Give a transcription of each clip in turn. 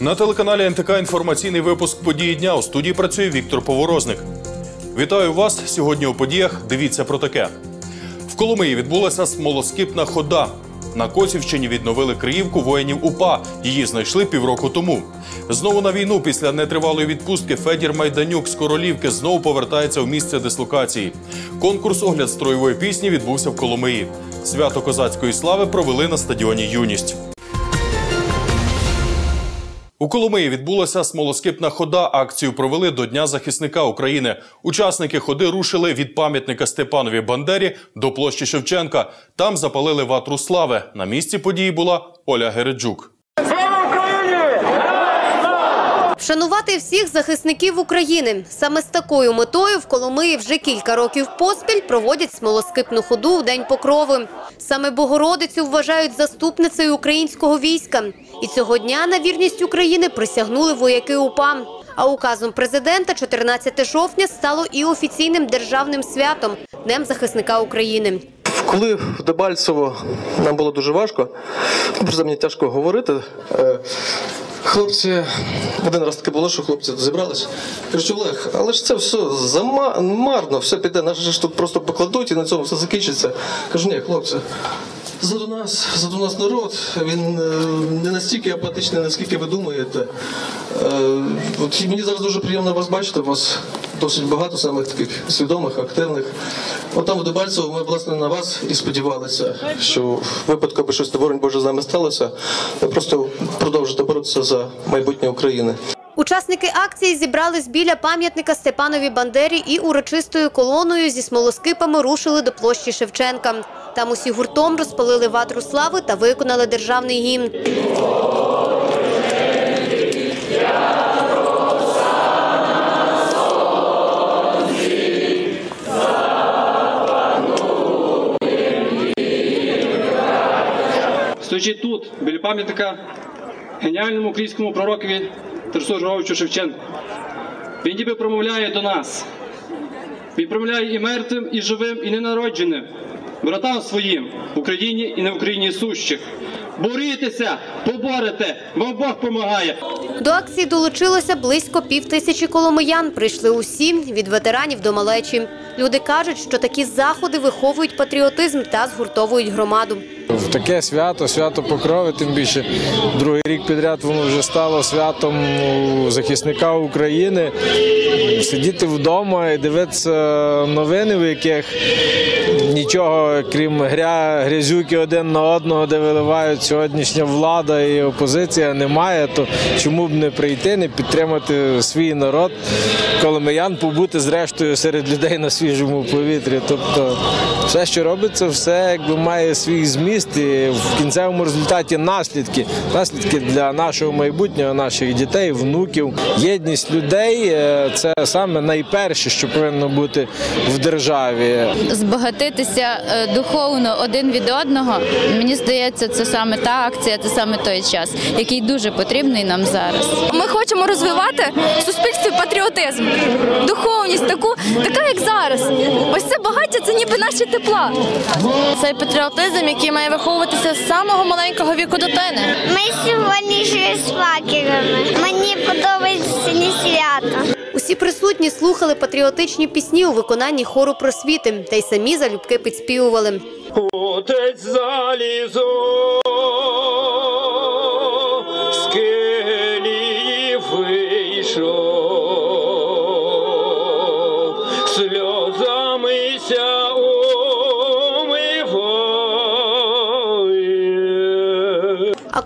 На телеканалі НТК інформаційний випуск події дня. У студії працює Віктор Поворозник. Вітаю вас сьогодні у подіях. Дивіться про таке. В Коломиї відбулася смолоскипна хода. На Косівщині відновили Криївку воїнів УПА. Її знайшли півроку тому. Знову на війну після нетривалої відпустки Федір Майданюк з Королівки знову повертається в місце дислокації. Конкурс огляд строєвої пісні відбувся в Коломиї. Свято козацької слави провели на стадіоні Юність. У Коломиї відбулася смолоскипна хода. Акцію провели до Дня захисника України. Учасники ходи рушили від пам'ятника Степанові Бандері до площі Шевченка. Там запалили ватру слави. На місці події була Оля Гереджук. Вшанувати всіх захисників України. Саме з такою метою в Коломиї вже кілька років поспіль проводять смолоскипну ходу в День Покрови. Саме Богородицю вважають заступницею українського війська. І цього дня на вірність України присягнули вояки УПА. А указом президента 14 жовтня стало і офіційним державним святом – Днем захисника України. Коли в Дебальцево нам було дуже важко, про це мені тяжко говорити. Хлопці, один раз таке було, що хлопці зібрались. Кажуть, Олег, але ж це все замарно, все піде, нас ж тут просто покладуть і на цьому все закінчиться. Кажу, ні, хлопці. Заду нас, заду нас народ, він е, не настільки апатичний, наскільки ви думаєте. Е, От мені зараз дуже приємно вас бачити. Вас досить багато самих таких свідомих, активних. От там в Дебальцево ми власне на вас і сподівалися, що в випадку, аби щось боронь Боже з нами сталося, ви просто продовжите боротися за майбутнє України. Учасники акції зібрались біля пам'ятника Степанові Бандері і урочистою колоною зі смолоскипами рушили до площі Шевченка. Там усі гуртом розпалили ватру слави та виконали державний гімн. Стоячи тут, біля пам'ятника геніальному українському пророкові Тарасу Григоровичу Шевченку. Він ніби промовляє до нас. Він промовляє і мертвим, і живим, і ненародженим, братам своїм в Україні і не Україні сущих. Борітеся, поборете, вам Бог помагає. До акції долучилося близько пів тисячі коломиян. Прийшли усі від ветеранів до малечі. Люди кажуть, що такі заходи виховують патріотизм та згуртовують громаду. В таке свято, свято Покрови, тим більше другий рік підряд воно вже стало святом ну, захисника України. Сидіти вдома і дивитися новини, в яких нічого, крім гря, грязюки один на одного, де виливають сьогоднішня влада і опозиція, немає. То чому б не прийти, не підтримати свій народ, коломиян побути зрештою серед людей на свіжому повітрі. Тобто все, що робиться, все якби має свій зміст і в кінцевому результаті наслідки. Наслідки для нашого майбутнього, наших дітей, внуків. Єдність людей е, це саме найперше, що повинно бути в державі. збагатитися е, духовно один від одного. Мені здається, це саме та акція, це саме той час, який дуже потрібний нам зараз. Ми хочемо розвивати в суспільстві патріотизм, духовність таку, така як зараз. Ось це багаття це ніби наші тепла. Цей патріотизм, який має виховуватися з самого маленького віку дитини. Ми сьогодні йшли з факелами. Мені подобається сьогодні свято. Усі присутні слухали патріотичні пісні у виконанні хору просвіти та й самі залюбки підспівували. Отець залізо з вийшов,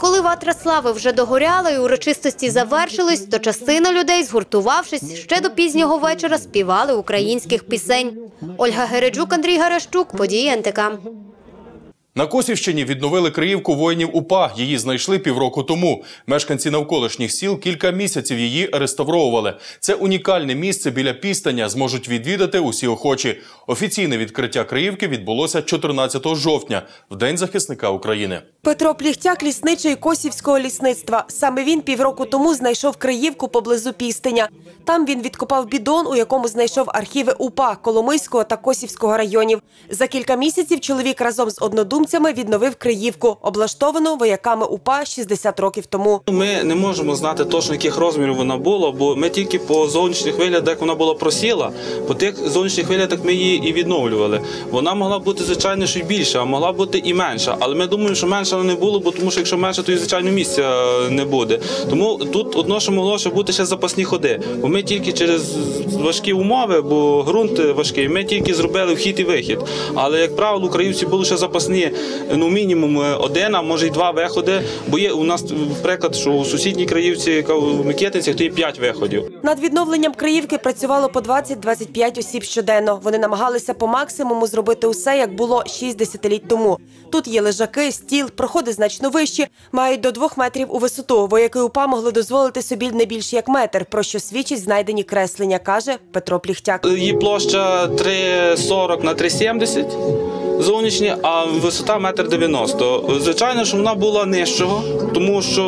коли ватра слави вже догоряла і урочистості завершились, то частина людей, згуртувавшись, ще до пізнього вечора співали українських пісень. Ольга Гереджук, Андрій Гарашчук, події НТК. На Косівщині відновили Криївку воїнів УПА. Її знайшли півроку тому. Мешканці навколишніх сіл кілька місяців її реставровували. Це унікальне місце біля пістаня. Зможуть відвідати усі охочі. Офіційне відкриття Криївки відбулося 14 жовтня, в День захисника України. Петро Пліхтяк – лісничий Косівського лісництва. Саме він півроку тому знайшов Криївку поблизу Пістиня. Там він відкопав бідон, у якому знайшов архіви УПА Коломийського та Косівського районів. За кілька місяців чоловік разом з однодумцями відновив Криївку, облаштовану вояками УПА 60 років тому. Ми не можемо знати точно, яких розмірів вона була, бо ми тільки по зовнішніх виглядах, вона була просіла, по тих зовнішніх виглядах ми її і відновлювали. Вона могла бути звичайно ще більша, а могла бути і менша. Але ми думаємо, що менша не було, бо тому що якщо менше, то і звичайно місця е, не буде. Тому тут одно, що могло ще бути ще запасні ходи. Бо ми тільки через важкі умови, бо ґрунт важкий, ми тільки зробили вхід і вихід. Але як правило, українці були ще запасні, ну мінімум один, а може й два виходи. Бо є у нас приклад, що у сусідній краївці, яка у Микитинцях, то є п'ять виходів. Над відновленням Криївки працювало по 20-25 осіб щоденно. Вони намагалися по максимуму зробити усе, як було 6 десятиліть тому. Тут є лежаки, стіл, проходи значно вищі, мають до двох метрів у висоту. Вояки УПА могли дозволити собі не більше як метр, про що свідчить знайдені креслення, каже Петро Пліхтяк. Її площа 3,40 на 3,70 зовнішні, а висота метр 90. Звичайно, що вона була нижчого, тому що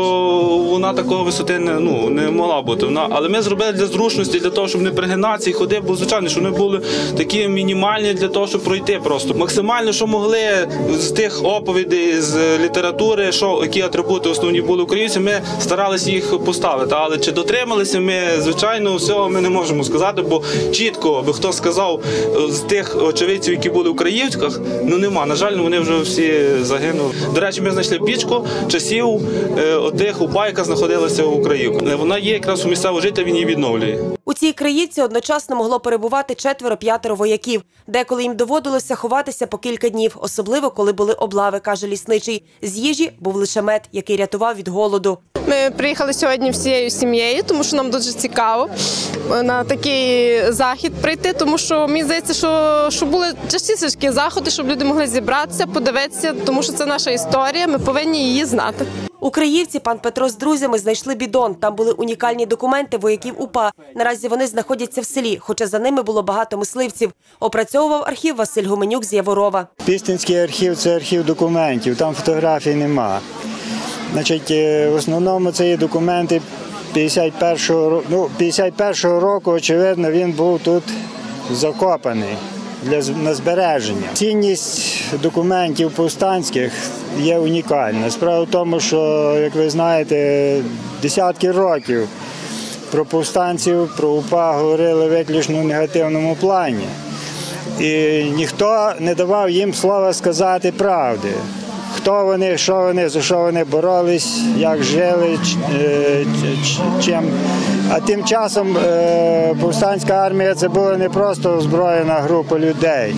вона такої висоти не, ну, не могла бути. Вона, але ми зробили для зручності, для того, щоб не пригинатися і ходити, бо звичайно, що вони були такі мінімальні для того, щоб пройти просто. Максимально, що могли з тих оповідей, з літератури, що які атрибути основні були українці, ми старалися їх поставити. Але чи дотрималися ми, звичайно, всього ми не можемо сказати, бо чітко аби хто сказав е, з тих очевидців, які були в Краївках, ну нема. На жаль, вони вже всі загинули. До речі, ми знайшли пічку часів е, отих упа, яка знаходилася у Краївку. Е, Вона є якраз у місцевого жителя, він її відновлює. У цій Криївці одночасно могло перебувати четверо-п'ятеро вояків. Деколи їм доводилося ховатися по кілька днів, особливо коли були облави, каже лісничий. З їжі був лише мед, який рятував від голоду. Ми приїхали сьогодні всією сім'єю, тому що нам дуже цікаво на такий захід прийти, тому що мені здається, що, що були частіше такі заходи, щоб люди могли зібратися, подивитися, тому що це наша історія. Ми повинні її знати. У Криївці пан Петро з друзями знайшли бідон. Там були унікальні документи вояків УПА. Наразі вони знаходяться в селі, хоча за ними було багато мисливців. Опрацьовував архів Василь Гуменюк з Яворова. Пістинський архів це архів документів, там фотографій нема. Значить, е, в основному це є документи 51-го ну, 51-го року, очевидно, він був тут закопаний для на збереження. Цінність документів повстанських є унікальна. Справа в тому, що, як ви знаєте, десятки років про повстанців, про УПА говорили виключно в негативному плані. І ніхто не давав їм слова сказати правди. Хто вони, що вони, за що вони боролись, як жили, е, чим. А тим часом е, повстанська армія це була не просто озброєна група людей.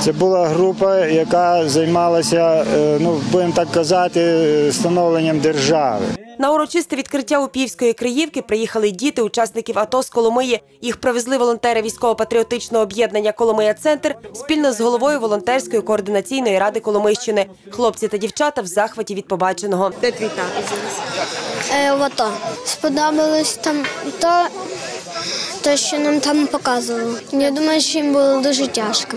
Це була група, яка займалася, е, ну будемо так казати, становленням держави. На урочисте відкриття Упівської Криївки приїхали діти учасників АТО з Коломиї. Їх привезли волонтери військово-патріотичного об'єднання Коломия Центр спільно з головою волонтерської координаційної ради Коломийщини. Хлопці та дівчата в захваті від побаченого. Де твій тато Е, в АТО. Сподобалось там то, то, що нам там показували. Я думаю, що їм було дуже тяжко.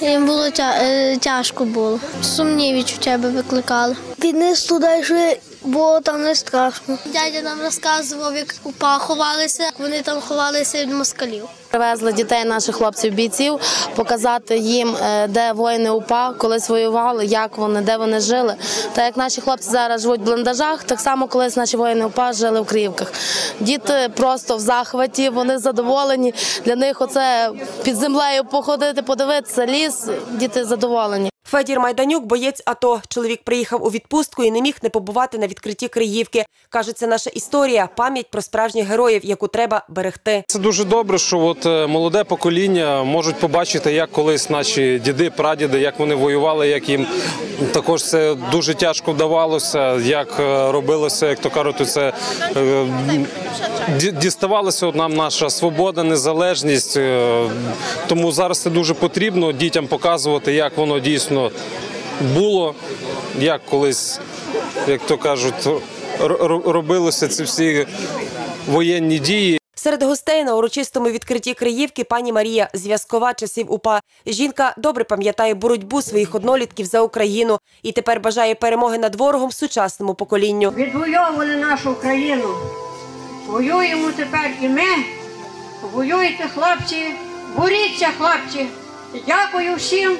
Їм було тя- е, тяжко було. Сумні відчуття би викликали. Віднес туди, що було там не страшно. Дядя нам розказував, як упа ховалися, як вони там ховалися від москалів. Привезли дітей наших хлопців бійців, показати їм, е, де воїни УПА колись воювали, як вони, де вони жили. Та як наші хлопці зараз живуть в бліндажах, так само колись наші воїни УПА жили в Криївках. Діти просто в захваті, вони задоволені. Для них оце під землею походити, подивитися ліс. Діти задоволені. Федір Майданюк, боєць АТО. Чоловік приїхав у відпустку і не міг не побувати на відкритті Криївки. Каже, це наша історія, пам'ять про справжніх героїв, яку треба берегти. Це дуже добре, що от е, молоде покоління можуть побачити, як колись наші діди, прадіди, як вони воювали, як їм також це дуже тяжко вдавалося, як е, робилося, як то кажуть, це е, діставалася нам наша свобода, незалежність. Тому зараз це дуже потрібно дітям показувати, як воно дійсно було, як колись, як то кажуть, робилося ці всі воєнні дії. Серед гостей на урочистому відкритті Криївки пані Марія, зв'язкова часів УПА. Жінка добре пам'ятає боротьбу своїх однолітків за Україну і тепер бажає перемоги над ворогом сучасному поколінню. Відвоювали нашу Україну. Воюємо тепер і ми. Воюйте, хлопці, боріться, хлопці. Дякую всім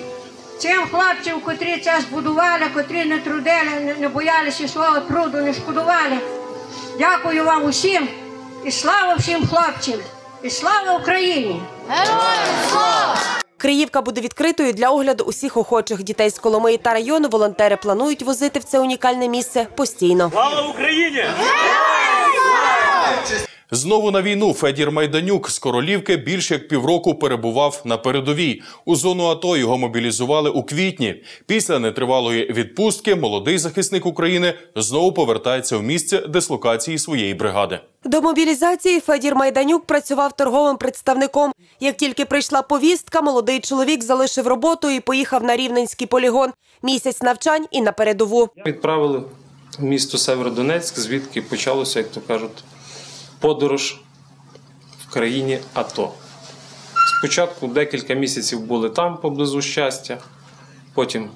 цим хлопцям, котрі це збудували, котрі не трудили, не, не боялися свого труду, не шкодували. Дякую вам усім і слава всім хлопцям, і слава Україні! Криївка буде відкритою для огляду усіх охочих дітей з Коломиї та району. Волонтери планують возити в це унікальне місце постійно. Слава Україні! Знову на війну Федір Майданюк з Королівки більше як півроку перебував на передовій. У зону АТО його мобілізували у квітні. Після нетривалої відпустки молодий захисник України знову повертається в місце дислокації своєї бригади. До мобілізації Федір Майданюк працював торговим представником. Як тільки прийшла повістка, молодий чоловік залишив роботу і поїхав на рівненський полігон. Місяць навчань і на передову. Відправили в місто Северодонецьк, звідки почалося, як то кажуть, подорож в країні АТО. Спочатку декілька місяців були там поблизу щастя, потім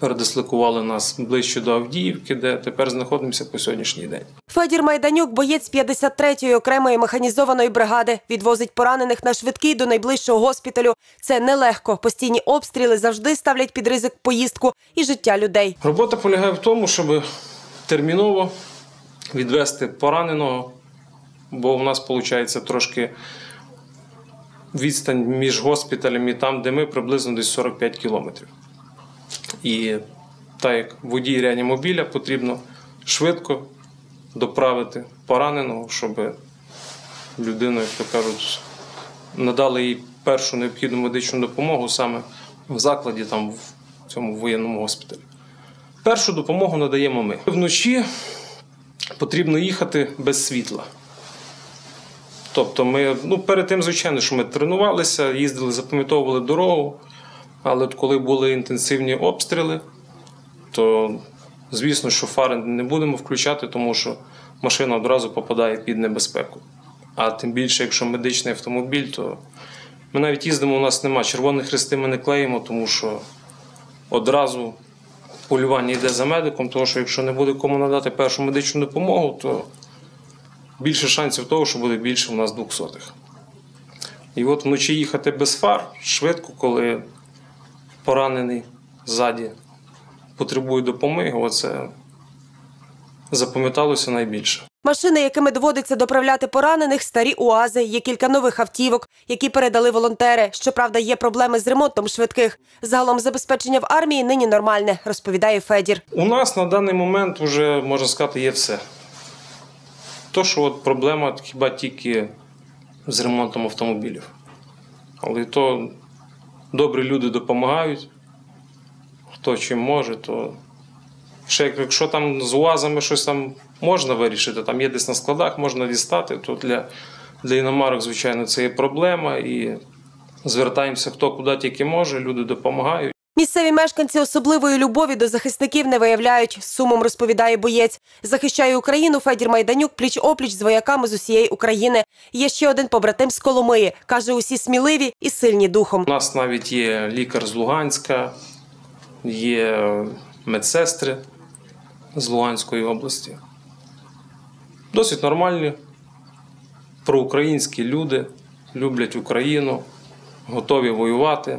передислокували нас ближче до Авдіївки, де тепер знаходимося по сьогоднішній день. Федір Майданюк, боєць 53-ї окремої механізованої бригади, відвозить поранених на швидкий до найближчого госпіталю. Це нелегко. Постійні обстріли завжди ставлять під ризик поїздку і життя людей. Робота полягає в тому, щоб терміново відвести пораненого, бо у нас виходить трошки відстань між госпіталем і там, де ми, приблизно десь 45 кілометрів. І так як водій реанімобіля потрібно швидко доправити пораненого, щоб людину, як то кажуть, надали їй першу необхідну медичну допомогу саме в закладі, там в цьому воєнному госпіталі. Першу допомогу надаємо ми. Вночі потрібно їхати без світла. Тобто ми, ну, перед тим, звичайно, що ми тренувалися, їздили, запам'ятовували дорогу, але коли були інтенсивні обстріли, то звісно, що фари не будемо включати, тому що машина одразу попадає під небезпеку. А тим більше, якщо медичний автомобіль, то ми навіть їздимо, у нас нема. Червоні хрести ми не клеїмо, тому що одразу полювання йде за медиком, тому що якщо не буде кому надати першу медичну допомогу, то більше шансів того, що буде більше у нас двохсотих. І от вночі їхати без фар швидко, коли поранений ззаді потребує допомоги, оце запам'яталося найбільше. Машини, якими доводиться доправляти поранених, старі УАЗи. Є кілька нових автівок, які передали волонтери. Щоправда, є проблеми з ремонтом швидких. Загалом забезпечення в армії нині нормальне, розповідає Федір. У нас на даний момент вже можна сказати є все. То, що от проблема хіба тільки з ремонтом автомобілів. Але то добрі люди допомагають, хто чим може, то ще якщо там з УАЗами щось там можна вирішити, там є десь на складах, можна дістати, то для, для іномарок, звичайно, це є проблема. І звертаємося хто куди тільки може, люди допомагають. Місцеві мешканці особливої любові до захисників не виявляють. Сумом розповідає боєць. Захищає Україну Федір Майданюк пліч опліч з вояками з усієї України. Є ще один побратим з Коломиї. Каже, усі сміливі і сильні духом. У нас навіть є лікар з Луганська, є медсестри з Луганської області. Досить нормальні, проукраїнські люди, люблять Україну, готові воювати.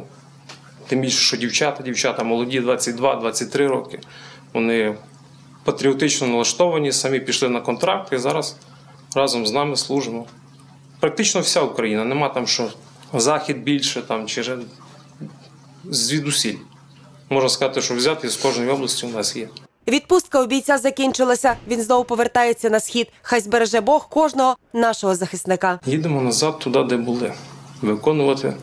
Тим більше, що дівчата, дівчата молоді, 22-23 роки. Вони патріотично налаштовані, самі пішли на контракт і зараз разом з нами служимо. Практично вся Україна. Нема там, що захід більше там чи звідусіль. Можна сказати, що взяти з кожної області у нас є. Відпустка у бійця закінчилася. Він знову повертається на схід. Хай збереже Бог кожного нашого захисника. Їдемо назад туди, де були, виконувати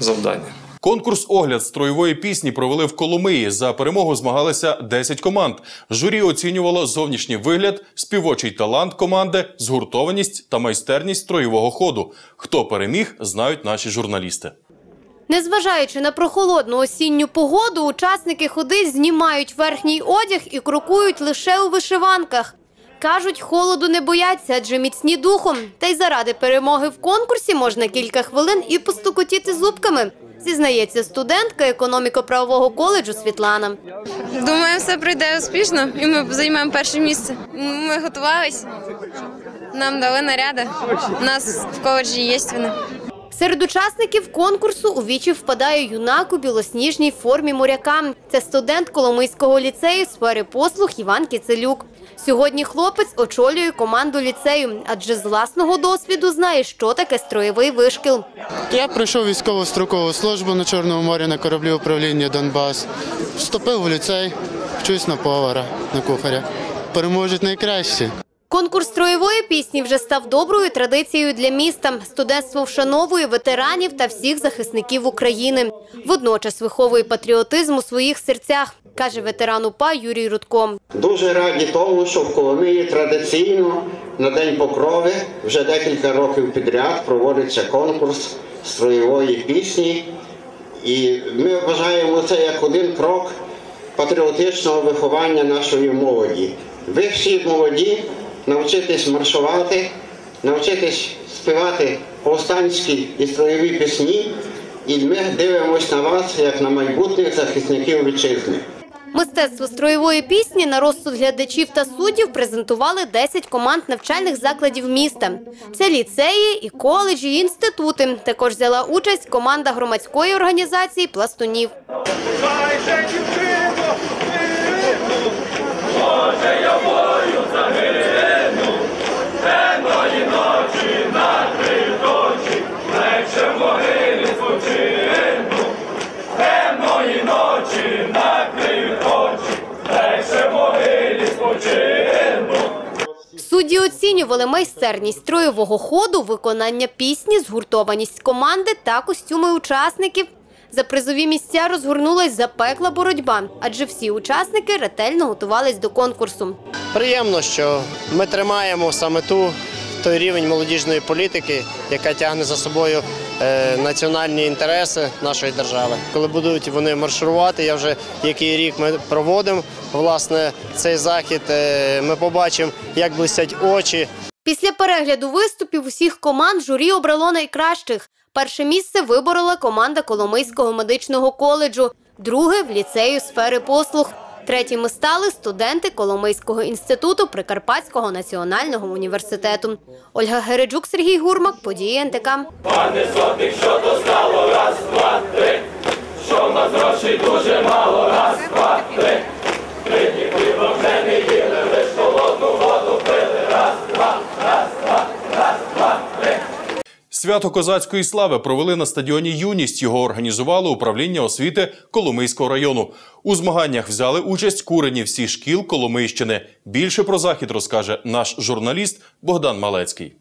завдання. Конкурс огляд строєвої пісні провели в Коломиї. За перемогу змагалися 10 команд. Журі оцінювало зовнішній вигляд, співочий талант команди, згуртованість та майстерність строєвого ходу. Хто переміг, знають наші журналісти. Незважаючи на прохолодну осінню погоду, учасники ходи знімають верхній одяг і крокують лише у вишиванках. Кажуть, холоду не бояться, адже міцні духом. Та й заради перемоги в конкурсі можна кілька хвилин і постукотіти зубками. Зізнається студентка економіко-правового коледжу Світлана. Думаю, все пройде успішно і ми займемо перше місце. Ми готувалися, нам дали наряди. У нас в коледжі є вони. Серед учасників конкурсу у вічі впадає юнак у білосніжній формі моряка. Це студент Коломийського ліцею сфери послуг Іван Кіцелюк. Сьогодні хлопець очолює команду ліцею, адже з власного досвіду знає, що таке строєвий вишкіл. Я пройшов військову строкову службу на Чорному морі на кораблі управління Донбас. Вступив в ліцей, вчусь на повара, на кухаря. Переможуть найкращі. Конкурс строєвої пісні вже став доброю традицією для міста. Студентство вшановує ветеранів та всіх захисників України. Водночас виховує патріотизм у своїх серцях, каже ветеран УПА Юрій Рудко. Дуже раді тому, що в Коломиї традиційно на День Покрови вже декілька років підряд проводиться конкурс строєвої пісні. І ми вважаємо це як один крок патріотичного виховання нашої молоді. Ви всі молоді навчитесь маршувати, навчитесь співати повстанські і строєві пісні, і ми дивимося на вас як на майбутніх захисників вітчизни. Мистецтво строєвої пісні на розсуд глядачів та суддів презентували 10 команд навчальних закладів міста. Це ліцеї, і коледжі, і інститути. Також взяла участь команда громадської організації пластунів. Може, я бою оцінювали майстерність строєвого ходу, виконання пісні, згуртованість команди та костюми учасників. За призові місця розгорнулась запекла боротьба, адже всі учасники ретельно готувались до конкурсу. Приємно, що ми тримаємо саме ту той рівень молодіжної політики, яка тягне за собою е, національні інтереси нашої держави. Коли будуть вони марширувати, я вже який рік ми проводимо власне цей захід. е, Ми побачимо, як блистять очі. Після перегляду виступів усіх команд журі обрало найкращих. Перше місце виборола команда Коломийського медичного коледжу, друге в ліцею сфери послуг. Третіми стали студенти Коломийського інституту Прикарпатського національного університету. Ольга Гереджук, Сергій Гурмак, події НТК. Пане сотник, що то стало, раз, два, три, що в нас грошей дуже мало, раз, два, три, три дні хліба вже не їли, лиш холодну воду пили, раз, два, раз, два, раз, два, три. Свято козацької слави провели на стадіоні Юність. Його організувало управління освіти Коломийського району. У змаганнях взяли участь курені всіх шкіл Коломийщини. Більше про захід розкаже наш журналіст Богдан Малецький.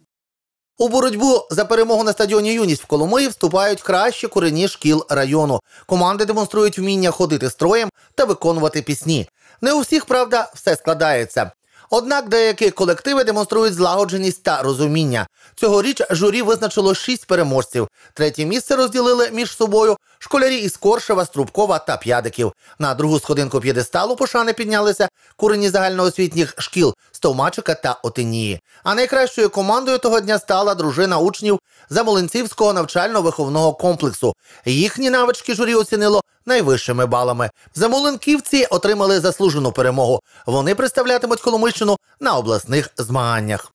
У боротьбу за перемогу на стадіоні Юність в Коломиї вступають кращі корені шкіл району. Команди демонструють вміння ходити строєм та виконувати пісні. Не у всіх, правда, все складається. Однак деякі колективи демонструють злагодженість та розуміння. Цьогоріч журі визначило шість переможців. Третє місце розділили між собою школярі із Коршева, Струбкова та П'ядиків. На другу сходинку п'єдесталу пошани піднялися курені загальноосвітніх шкіл Стовмачика та Отинії. А найкращою командою того дня стала дружина учнів Замолинцівського навчально-виховного комплексу. Їхні навички журі оцінило найвищими балами. Замолинківці отримали заслужену перемогу. Вони представлятимуть Коломийщину на обласних змаганнях.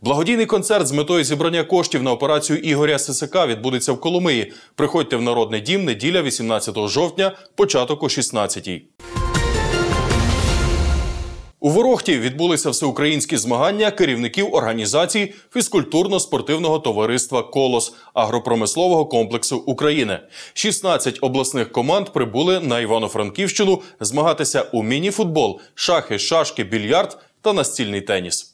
Благодійний концерт з метою зібрання коштів на операцію Ігоря Сисака відбудеться в Коломиї. Приходьте в Народний дім неділя 18 жовтня, початок о 16-й. У Ворохті відбулися всеукраїнські змагання керівників організації фізкультурно-спортивного товариства Колос агропромислового комплексу України. 16 обласних команд прибули на Івано-Франківщину змагатися у міні-футбол, шахи, шашки, більярд та настільний теніс.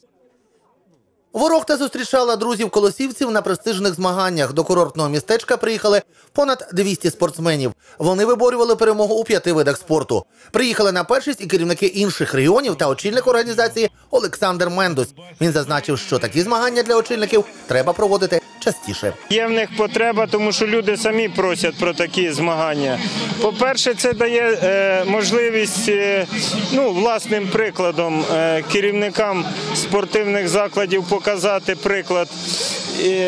Ворохта зустрічала друзів колосівців на престижних змаганнях. До курортного містечка приїхали понад 200 спортсменів. Вони виборювали перемогу у п'яти видах спорту. Приїхали на першість і керівники інших регіонів та очільник організації Олександр Мендус. Він зазначив, що такі змагання для очільників треба проводити частіше. Є в них потреба, тому що люди самі просять про такі змагання. По-перше, це дає е, можливість е, ну, власним прикладом е, керівникам спортивних закладів показати приклад. І,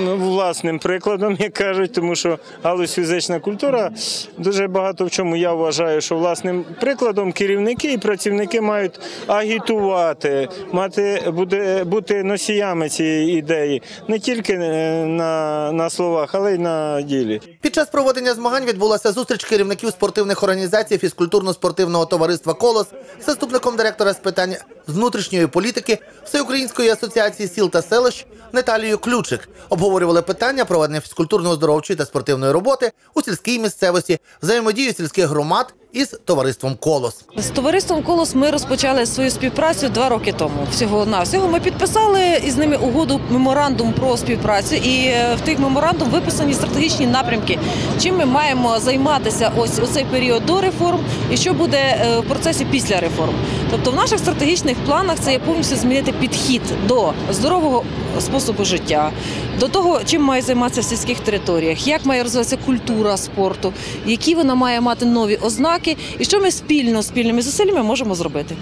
ну, власним прикладом, як кажуть, тому що галузь фізична культура дуже багато в чому я вважаю, що власним прикладом керівники і працівники мають агітувати, мати буде бути носіями цієї ідеї не тільки е, на, на словах, але й на ділі. Під час проведення змагань відбулася зустріч керівників спортивних організацій фізкультурно-спортивного товариства Колос з заступником директора з питань внутрішньої політики Всеукраїнської асоціації сіл та селищ Наталією Ключик. Обговорювали питання проведення фізкультурно-оздоровчої та спортивної роботи у сільській місцевості, взаємодію сільських громад із товариством Колос. З товариством Колос ми розпочали свою співпрацю два роки тому. Всього на всього ми підписали із ними угоду меморандум про співпрацю, і е, в тих меморандум виписані стратегічні напрямки, чим ми маємо займатися ось у цей період до реформ, і що буде е, в процесі після реформ. Тобто, в наших стратегічних планах це є повністю змінити підхід до здорового способу життя, до того, чим має займатися в сільських територіях, як має розвиватися культура спорту, які вона має мати нові ознаки, і що ми спільно спільними зусиллями можемо зробити.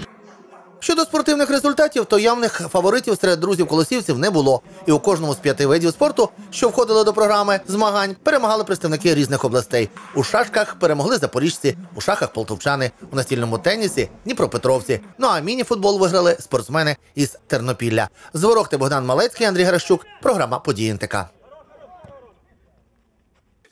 Щодо спортивних результатів, то явних фаворитів серед друзів колосівців не було. І у кожному з п'яти видів спорту, що входили до програми змагань, перемагали представники різних областей. У шашках перемогли запоріжці, у шахах полтовчани, у настільному тенісі дніпропетровці. Ну а міні-футбол виграли спортсмени із Тернопілля. З Богдан Малецький, Андрій Гращук. Програма «Події НТК».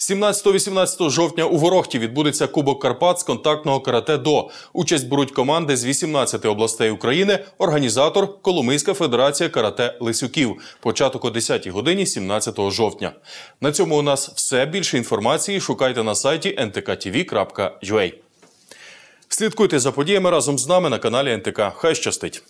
17-18 жовтня у Ворохті відбудеться Кубок Карпат з контактного карате до. Участь беруть команди з 18 областей України, організатор Коломийська федерація карате Лисюків. Початок о 10 годині 17 жовтня. На цьому у нас все. Більше інформації шукайте на сайті ntkTV.ua. Слідкуйте за подіями разом з нами на каналі НТК. Хай щастить!